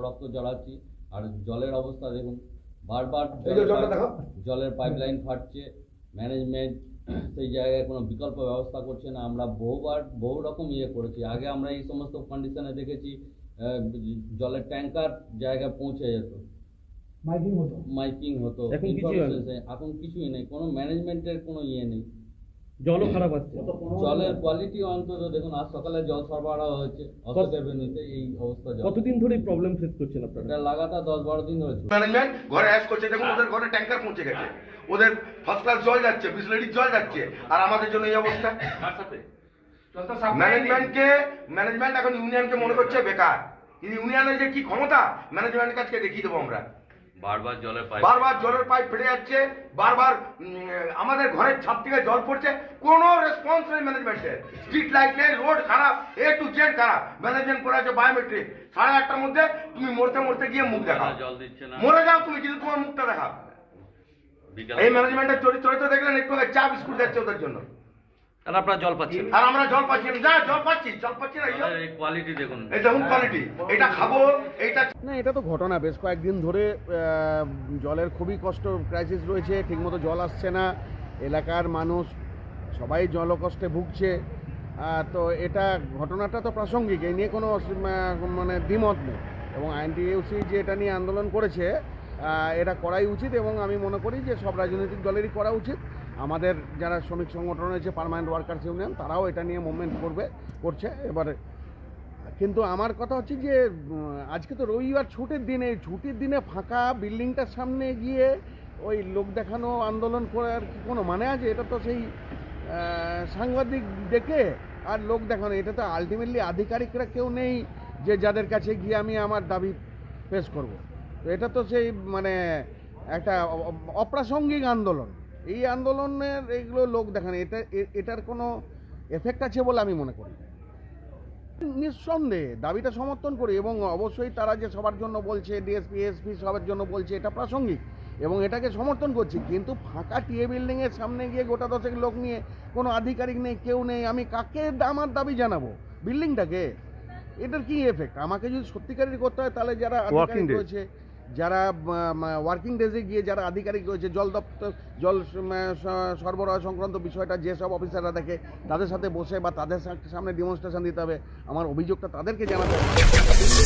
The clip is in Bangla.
রক্ত জড়াচ্ছি আর জলের অবস্থা দেখুন বারবার জলের পাইপলাইন ফাটছে ম্যানেজমেন্ট সেই জায়গায় কোনো বিকল্প ব্যবস্থা করছে না। আমরা বহুবার বহু রকম ইয়ে করেছি। আগে আমরা এই সমস্ত কন্ডিশনে দেখেছি আহ, জলের ট্যাঙ্কার জায়গায় পৌঁছে যেত। মাইকিং হতো। মাইকিং হতো এখন কিছুই নেই কোনো ম্যানেজমেন্টের কোনো ইয়ে নেই। জলও খারাপ আসছে জলের কোয়ালিটি অন্তত দেখুন আজ সকালে জল সরবরাহ হয়েছে অশোক এই অবস্থা জল। কতদিন ধরে প্রবলেম ফেস করছেন আপনারা? এটা লাগাতার দশ বারো দিন ধরে ম্যানেজমেন্ট ঘরে অ্যাশ করছে দেখুন ওদের ঘরে ট্যাঙ্কার পৌঁছে গেছে। ওদের ফার্স্ট ক্লাস জল যাচ্ছে বিসলেরির জল যাচ্ছে। আর আমাদের জন্য এই অবস্থা। ম্যানেজমেন্টকে ম্যানেজমেন্ট এখন ইউনিয়নকে মনে করছে বেকার। ইউনিয়নের যে কি ক্ষমতা ম্যানেজমেন্টের কাছে দেখিয়ে দেবো আমরা। বারবার জলের পাইপ বারবার জলের পাইপ ফেটে যাচ্ছে বারবার আমাদের ঘরের ছাদ থেকে জল পড়ছে কোনো রেসপন্স নেই ম্যানেজমেন্টের স্ট্রিট লাইট নেই রোড খারাপ এ টু জেড খারাপ। ম্যানেজমেন্ট করে আছে বায়োমেট্রিক সাড়ে আটটার মধ্যে তুমি মরতে মরতে গিয়ে মুখ দেখাও। জল দিচ্ছে না। মরে যাও তুমি কিন্তু তোমার মুখটা দেখাও। এই ম্যানেজমেন্টের চরিত্র তো দেখলেন একটু চা বিস্কুট যাচ্ছে ওদের জন্য। আর আপনারা জল পাচ্ছেন। আর আমরা জল পাচ্ছি না। যা জল পাচ্ছি জল পাচ্ছি না এই কোয়ালিটি দেখুন। এই দেখুন কোয়ালিটি এটা খাব এইটা না এটা তো ঘটনা বেশ। কয়েকদিন ধরে জলের খুবই কষ্ট ক্রাইসিস রয়েছে ঠিকমতো জল আসছে না। এলাকার মানুষ সবাই জলকষ্টে ভুগছে। তো এটা ঘটনাটা তো প্রাসঙ্গিক এই নিয়ে কোনো মানে দ্বিমত নেই। এবং আইনটিইউসি যে এটা নিয়ে আন্দোলন করেছে এটা করাই উচিত এবং আমি মনে করি যে সব রাজনৈতিক দলেরই করা উচিত। আমাদের যারা শ্রমিক সংগঠন রয়েছে পার্মানেন্ট ওয়ার্কার্স ইউনিয়ন তারাও এটা নিয়ে মুভমেন্ট করবে, করছে এবারে। কিন্তু আমার কথা হচ্ছে যে আজকে তো রবিবার ছুটির দিনে ছুটির দিনে ফাঁকা বিল্ডিংটার সামনে গিয়ে ওই লোক দেখানো আন্দোলন করার কি কোনো মানে আছে? এটা তো সেই সাংবাদিক ডেকে আর লোক দেখানো। এটা তো আলটিমেটলি আধিকারিকরা কেউ নেই যে যাদের কাছে গিয়ে আমি আমার দাবি পেশ করব। তো এটা তো সেই মানে একটা অপ্রাসঙ্গিক আন্দোলন। এই আন্দোলনের এগুলো লোক দেখানো এটা এটার কোনো এফেক্ট আছে বলে আমি মনে করি নিঃসন্দেহে দাবিটা সমর্থন করি এবং অবশ্যই তারা যে সবার জন্য বলছে ডিএসপি এসপি সবার জন্য বলছে এটা প্রাসঙ্গিক এবং এটাকে সমর্থন করছি। কিন্তু ফাঁকা টিএ বিল্ডিংয়ের সামনে গিয়ে গোটা দশেক লোক নিয়ে কোনো আধিকারিক নেই কেউ নেই আমি কাকে আমার দাবি জানাব? বিল্ডিংটাকে? এটার কি এফেক্ট আমাকে যদি সত্যিকারের করতে হয় তাহলে যারা আধিকারিক। রয়েছে যারা ওয়ার্কিং ডেজে গিয়ে যারা আধিকারিক রয়েছে, জল দপ্তর, জল সরবরাহ সংক্রান্ত বিষয়টা, যেসব অফিসাররা দেখে, তাদের সাথে বসে বা তাদের সামনে ডেমনস্ট্রেশন দিতে হবে, আমার অভিযোগটা তাদেরকে জানাতে হবে।